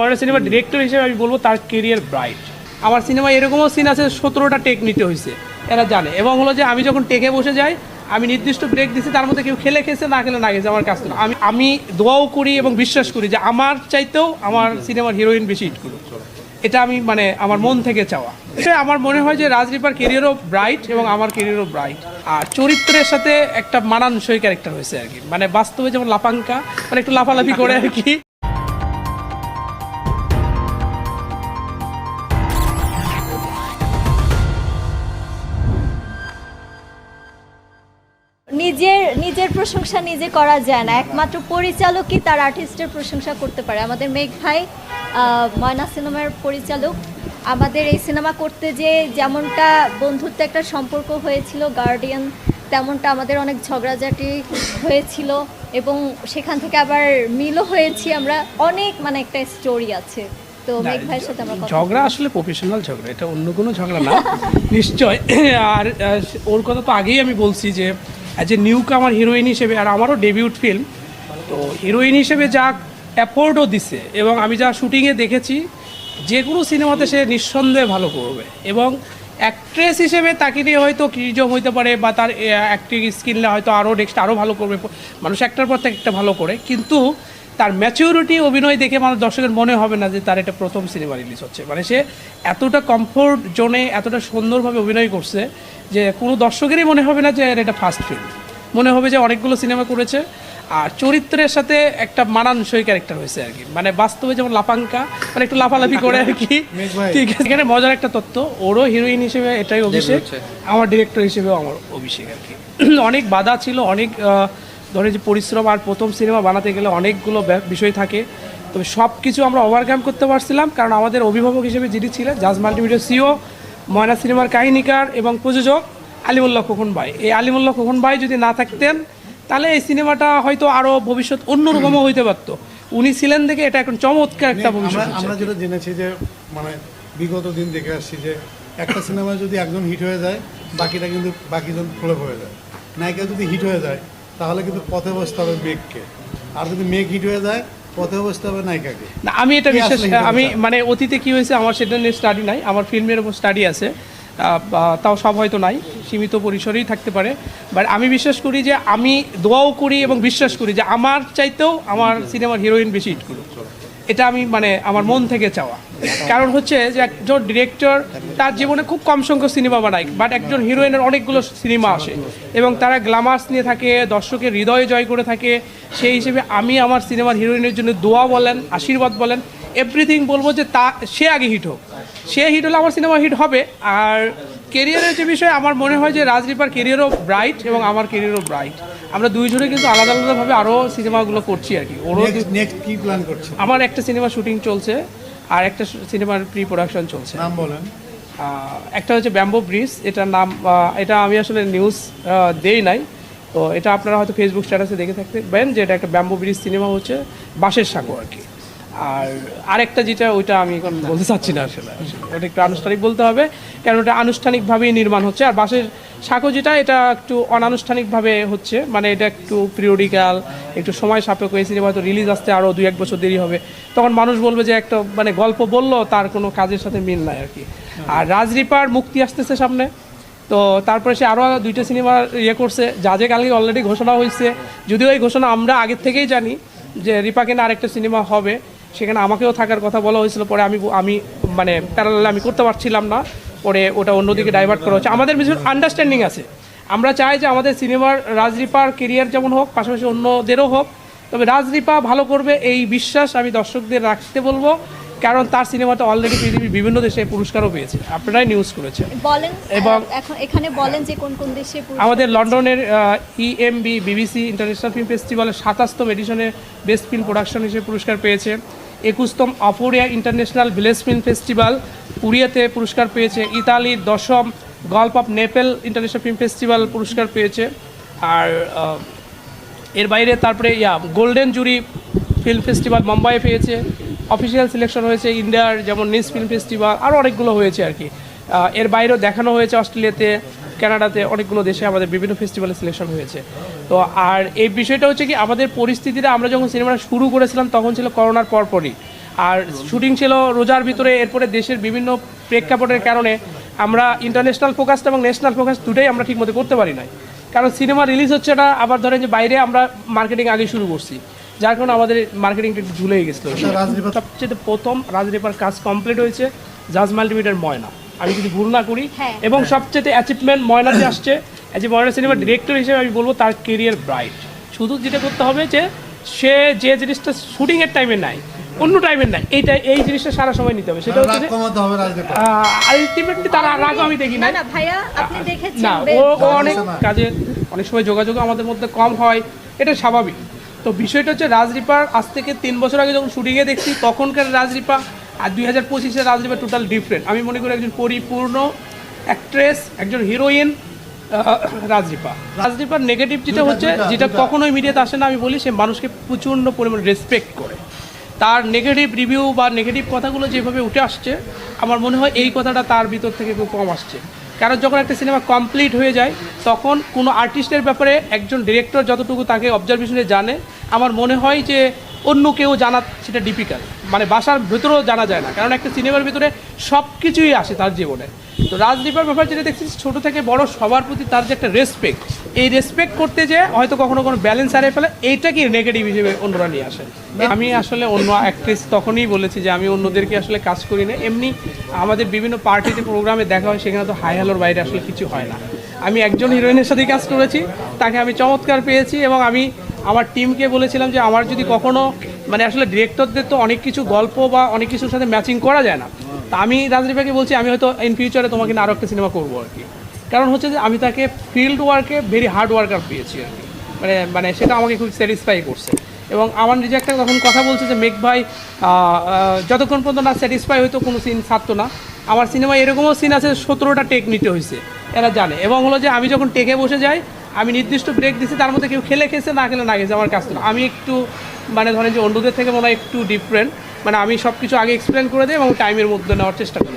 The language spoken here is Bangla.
পরের সিনেমা ডিরেক্টর হিসেবে আমি বলব তার কেরিয়ার ব্রাইট আমার সিনেমা এরকমও সিন আছে, সতেরোটা টেক নিতে হয়েছে, এরা জানে। এবং হলো যে আমি যখন টেকে বসে যাই, আমি নির্দিষ্ট ব্রেক দিচ্ছি তার মধ্যে কেউ খেলে খেয়েছে, না খেলে না গেছে আমার না। আমি আমি দোয়াও করি এবং বিশ্বাস করি যে আমার চাইতেও আমার সিনেমার হিরোইন বেশি হিট করুক। এটা আমি মানে আমার মন থেকে চাওয়া। আমার মনে হয় যে রাজরিপার কেরিয়ারও ব্রাইট এবং আমার কেরিয়ারও ব্রাইট আর চরিত্রের সাথে একটা মানানসই ক্যারেক্টার হয়েছে আর কি। মানে বাস্তবে যেমন লাপাঙ্কা মানে একটু লাফালাফি করে আর কি। নিজের প্রশংসা নিজে করা যায় না। একমাত্র পরিচালকই তার আর্টিস্টের প্রশংসা করতে পারে। আমাদের মেঘ ভাই ময়না সিনেমার পরিচালক। আমাদের এই সিনেমা করতে যে যেমনটা বন্ধুত্ব একটা সম্পর্ক হয়েছিল গার্ডিয়ান তেমনটা আমাদের অনেক ঝগড়াঝাটি হয়েছিল এবং সেখান থেকে আবার মিলও হয়েছি আমরা। অনেক মানে একটা স্টোরি আছে। তো মেঘ ভাইয়ের সাথে আমরা ঝগড়া আসলে প্রফেশনাল ঝগড়া এটা অন্য কোনো ঝগড়া না। নিশ্চয়। আর ওর কথা তো আগেই আমি বলছি যে as a newcomer heroine হিসেবে আর আমারও ডেবিউট ফিল্ম তো হিরোইন হিসেবে যা অ্যাফোর্ডও দিছে এবং আমি যা শুটিংয়ে দেখেছি, যে কোনো সিনেমাতে সে নিঃসন্দেহে ভালো করবে এবং অ্যাক্ট্রেস হিসেবে তাকে নিয়ে হয়তো ক্রিজম হইতে পারে বা তার অ্যাক্টিং স্কিলে হয়তো আরও নেক্সট আরও ভালো করবে। মানুষ একটার পর থেকে একটা ভালো করে, কিন্তু তার ম্যাচিউরিটি অভিনয় দেখে মানুষ দর্শকের মনে হবে না যে তার এটা প্রথম সিনেমা রিলিজ হচ্ছে। মানে সে এতটা কমফোর্ট জোনে এতটা সুন্দরভাবে অভিনয় করছে যে কোনো দর্শকেরই মনে হবে না যে এর এটা ফার্স্ট ফিল্ম মনে হবে যে অনেকগুলো সিনেমা করেছে। আর চরিত্রের সাথে একটা মানানসই ক্যারেক্টার হয়েছে আর কি। মানে বাস্তবে যেমন লাপাঙ্কা মানে একটু লাফালাফি করে আর কি। ঠিক আছে। এখানে মজার একটা তত্ত্ব ওরও হিরোইন হিসেবে এটাই অভিষেক আমার ডিরেক্টর হিসেবেও আমার অভিষেক আর কি। অনেক বাধা ছিল অনেক ধরে যে পরিশ্রম আর প্রথম সিনেমা বানাতে গেলে অনেকগুলো বিষয় থাকে। তবে সব কিছু আমরা ওভারকাম করতে পারছিলাম কারণ আমাদের অভিভাবক হিসেবে যিনি ছিলেন জাজ মাল্টিমিডিয়া সিও ময়না সিনেমার কাহিনীকার এবং প্রযোজক আলিমুল্লাহ খোকন ভাই। এই আলিমুল্লাহ খোকন ভাই যদি না থাকতেন তাহলে এই সিনেমাটা হয়তো আরও ভবিষ্যৎ অন্যরকমও হইতে পারতো। উনি ছিলেন দেখে এটা এখন চমৎকার একটা ভবিষ্যৎ আমরা আমরা যেটা জেনেছি যে মানে বিগত দিন দেখে আসছি যে একটা সিনেমা যদি একজন হিট হয়ে যায় বাকিটা কিন্তু বাকিজন ফ্লপ হয়ে যায়। নায়িকা যদি হিট হয়ে যায় তাহলে কিন্তু পথে বসতে হবে মেঘকে। আর যদি মেঘ হিট হয়ে যায় পথে বসতে হবে নায়িকাকে। না আমি এটা বিশ্বাস আমি মানে অতীতে কি হয়েছে আমার সেটা নিয়ে স্টাডি নাই। আমার ফিল্মের উপর স্টাডি আছে। তাও সব হয়তো নাই সীমিত পরিসরেই থাকতে পারে। বাট আমি বিশ্বাস করি যে আমি দোয়াও করি এবং বিশ্বাস করি যে আমার চাইতেও আমার সিনেমার হিরোইন বেশি ইট করুক। এটা আমি মানে আমার মন থেকে চাওয়া। কারণ হচ্ছে যে একজন ডিরেক্টর তার জীবনে খুব কম সংখ্যক সিনেমা বানায় বাট একজন হিরোইনের অনেকগুলো সিনেমা আসে। এবং তারা গ্লামার্স নিয়ে থাকে, দর্শকের হৃদয়ে জয় করে থাকে। সেই হিসেবে আমি আমার সিনেমার হিরোইনের জন্য দোয়া বলেন, আশীর্বাদ বলেন এভরিথিং বলব যে তা, সে আগে হিট হোক। সে হিট হলে আমার সিনেমা হিট হবে, আর কেরিয়ারের যে বিষয়ে আমার মনে হয় যে রাজরিপার কেরিয়ারও ব্রাইট এবং আমার কেরিয়ারও ব্রাইট আমরা দুইজনে কিন্তু আলাদা আলাদাভাবে আরও সিনেমাগুলো করছি আর কি। ওরও নেক্সট নেক্সট কি প্ল্যান করছে আমার একটা সিনেমা শুটিং চলছে আর একটা সিনেমার প্রি প্রোডাকশন চলছে। নাম বলেন। একটা হচ্ছে ব্যাম্বো ব্রিজ এটার নাম এটা আমি আসলে নিউজ দেই নাই। তো এটা আপনারা হয়তো ফেসবুক স্ট্যাটাসে দেখে থাকতে পারেন যে এটা একটা ব্যাম্বো ব্রিজ সিনেমা হচ্ছে বাঁশের সাঁকো আর কি। আর আরেকটা যেটা ওইটা আমি এখন বলতে চাচ্ছি না আসলে ওটা একটু আনুষ্ঠানিক বলতে হবে, কারণ ওটা আনুষ্ঠানিকভাবেই নির্মাণ হচ্ছে। আর বাসের সাঁকো যেটা, এটা একটু অনানুষ্ঠানিকভাবে হচ্ছে মানে এটা একটু পিরিয়ডিক্যাল একটু সময় সাপেক্ষ এই সিনেমা তো রিলিজ আসতে আরও দুই, এক বছর দেরি হবে। তখন মানুষ বলবে যে একটা মানে গল্প বলল, তার কোনো কাজের সাথে মিল নাই আর কি। আর রাজরিপার মুক্তি আসতেছে সামনে। তো তারপরে সে আরও দুইটা সিনেমা ইয়ে করছে, যা যে কালকে অলরেডি ঘোষণা হয়েছে। যদিও এই ঘোষণা আমরা আগের থেকেই জানি যে রিপাকে না আরেকটা সিনেমা হবে। সেখানে আমাকেও থাকার কথা বলা হয়েছিল পরে আমি আমি মানে প্যারালালে আমি করতে পারছিলাম না পরে ওটা অন্যদিকে ডাইভার্ট করা হচ্ছে। আমাদের কিছু আন্ডারস্ট্যান্ডিং আছে। আমরা চাই যে আমাদের সিনেমার রাজরিপার কেরিয়ার যেমন হোক পাশাপাশি অন্যদেরও হোক তবে রাজরিপা ভালো করবে এই বিশ্বাস আমি দর্শকদের রাখতে বলব কারণ তার সিনেমাটা অলরেডি পৃথিবীর বিভিন্ন দেশে পুরস্কারও পেয়েছে। আপনারাই নিউজ করেছেন। বলেন এবং- এখন এখানে বলেন যে কোন কোন দেশে আমাদের লন্ডনের ইএমবি বিবিসি ইন্টারন্যাশনাল ফিল্ম ফেস্টিভ্যালের সাতাশতম এডিশনে বেস্ট ফিল্ম প্রোডাকশন হিসেবে পুরস্কার পেয়েছে। একুশতম অপোরিয়া ইন্টারন্যাশনাল ভিলেজ ফিল্ম ফেস্টিভ্যাল পুরিয়াতে পুরস্কার পেয়েছে ইতালির দশম গল্প of Naples international film festival পুরস্কার পেয়েছে। আর এর বাইরে তারপরে, yeah, golden jury film festival মুম্বাইয়ে পেয়েছে। অফিসিয়াল সিলেকশন হয়েছে ইন্ডিয়ার, যেমন নিস ফিল্ম ফেস্টিভ্যাল আরও অনেকগুলো হয়েছে আর কি। এর বাইরেও দেখানো হয়েছে অস্ট্রেলিয়াতে কানাডাতে অনেকগুলো দেশে আমাদের বিভিন্ন ফেস্টিভ্যালে সিলেকশন হয়েছে। তো আর এই বিষয়টা হচ্ছে কি আমাদের পরিস্থিতিটা আমরা যখন সিনেমাটা শুরু করেছিলাম তখন ছিল করোনার পরপরই। আর শুটিং ছিল রোজার ভিতরে এরপরে দেশের বিভিন্ন প্রেক্ষাপটের কারণে আমরা ইন্টারন্যাশনাল ফোকাস এবং ন্যাশনাল ফোকাস দুটোই আমরা ঠিকমতো করতে পারি নাই। কারণ সিনেমা রিলিজ হচ্ছে না আবার ধরেন যে বাইরে আমরা মার্কেটিং আগে শুরু করছি। যার কারণে আমাদের মার্কেটিংটা একটু ঝুলেই গেছিল। আচ্ছা, সবচেয়ে প্রথম রাজদীপার কাজ কমপ্লিট হয়েছে জাজ মাল্টিমিটার ময়না। আমি যদি ভুল না করি। হ্যাঁ। এবং সবচেয়ে অ্যাচিভমেন্ট ময়নাতে আসছে। এই যে ময়না সিনেমার ডিরেক্টর হিসেবে আমি বলব তার কেরিয়ার ব্রাইট শুধু যেটা করতে হবে যে সে যে জিনিসটা শুটিংয়ের টাইমে নাই অন্য টাইমে নাই এইটা এই জিনিসটা সারা সময় নিতে হবে। সেটা হচ্ছে রাগ কমাতে হবে রাজদীপ আলটিমেটলি তার রাগও আমি দেখি না না না ভাইয়া আপনি দেখেছেন না ও অনেক কাজে অনেক সময় যোগাযোগ আমাদের মধ্যে কম হয় এটা স্বাভাবিক। তো বিষয়টা হচ্ছে রাজরিপার আজ থেকে তিন বছর আগে যখন শুটিংয়ে দেখছি তখনকার রাজরিপা আর দুই হাজার পঁচিশের রাজরিপা টোটাল ডিফারেন্ট আমি মনে করি একজন পরিপূর্ণ অ্যাক্ট্রেস একজন হিরোইন রাজরিপা রাজরিপার নেগেটিভ যেটা হচ্ছে যেটা কখনোই মিডিয়াতে আসে না আমি বলি সে মানুষকে প্রচণ্ড পরিমাণ রেসপেক্ট করে। তার নেগেটিভ রিভিউ বা নেগেটিভ কথাগুলো যেভাবে উঠে আসছে আমার মনে হয় এই কথাটা তার ভিতর থেকে খুব কম আসছে। কারণ যখন একটা সিনেমা কমপ্লিট হয়ে যায় তখন কোনো আর্টিস্টের ব্যাপারে একজন ডিরেক্টর যতটুকু তাকে অবজারভেশনে জানে আমার মনে হয় যে অন্য কেউ জানা সেটা ডিফিকাল্ট মানে বাসার ভেতরেও জানা যায় না কারণ একটা সিনেমার ভিতরে সব কিছুই আসে তার জীবনে। তো রাজদীপার ব্যাপার যেটা দেখছি ছোটো থেকে বড় সবার প্রতি তার যে একটা রেসপেক্ট এই রেসপেক্ট করতে যে হয়তো কখনো কোনো ব্যালেন্স হারিয়ে ফেলে এইটাকে নেগেটিভ হিসেবে অন্যরা নিয়ে আসে। আমি আসলে অন্য অ্যাক্ট্রেস তখনই বলেছি যে আমি অন্যদেরকে আসলে কাজ করি না। এমনি আমাদের বিভিন্ন পার্টিতে প্রোগ্রামে দেখা হয় সেখানে তো হাই হ্যালোর বাইরে আসলে কিছু হয় না। আমি একজন হিরোইনের সাথেই কাজ করেছি। তাকে আমি চমৎকার পেয়েছি এবং আমি আমার টিমকে বলেছিলাম যে আমার যদি কখনো মানে আসলে ডিরেক্টরদের তো অনেক কিছু গল্প বা অনেক কিছুর সাথে ম্যাচিং করা যায় না। তা আমি রাজদীপাকে বলছি, আমি হয়তো ইন ফিউচারে তোমাকে আরও একটা সিনেমা করব আর কি। কারণ হচ্ছে যে আমি তাকে ফিল্ড ওয়ার্কে ভেরি হার্ড ওয়ার্কার পেয়েছি আর কি। মানে মানে সেটা আমাকে খুব স্যাটিসফাই করছে। এবং আমার নিজে একটা তখন কথা বলছে যে, মেঘ ভাই যতক্ষণ পর্যন্ত না স্যাটিসফাই হয়তো কোনো সিন ছাড়তো না আমার সিনেমায় এরকমও সিন আছে, সতেরোটা টেক নিতে হয়েছে, এরা জানে এবং হলো যে, আমি যখন টেকে বসে যাই, আমি নির্দিষ্ট ব্রেক দিচ্ছি তার মধ্যে কেউ খেলে খেয়েছে, না খেলে না গেছে আমার কাজ থেকে। আমি একটু মানে ধরেন যে অন্যদের থেকে মনে হয় একটু ডিফারেন্ট মানে আমি সব কিছু আগে এক্সপ্লেন করে দিই এবং টাইমের মধ্যে নেওয়ার চেষ্টা করি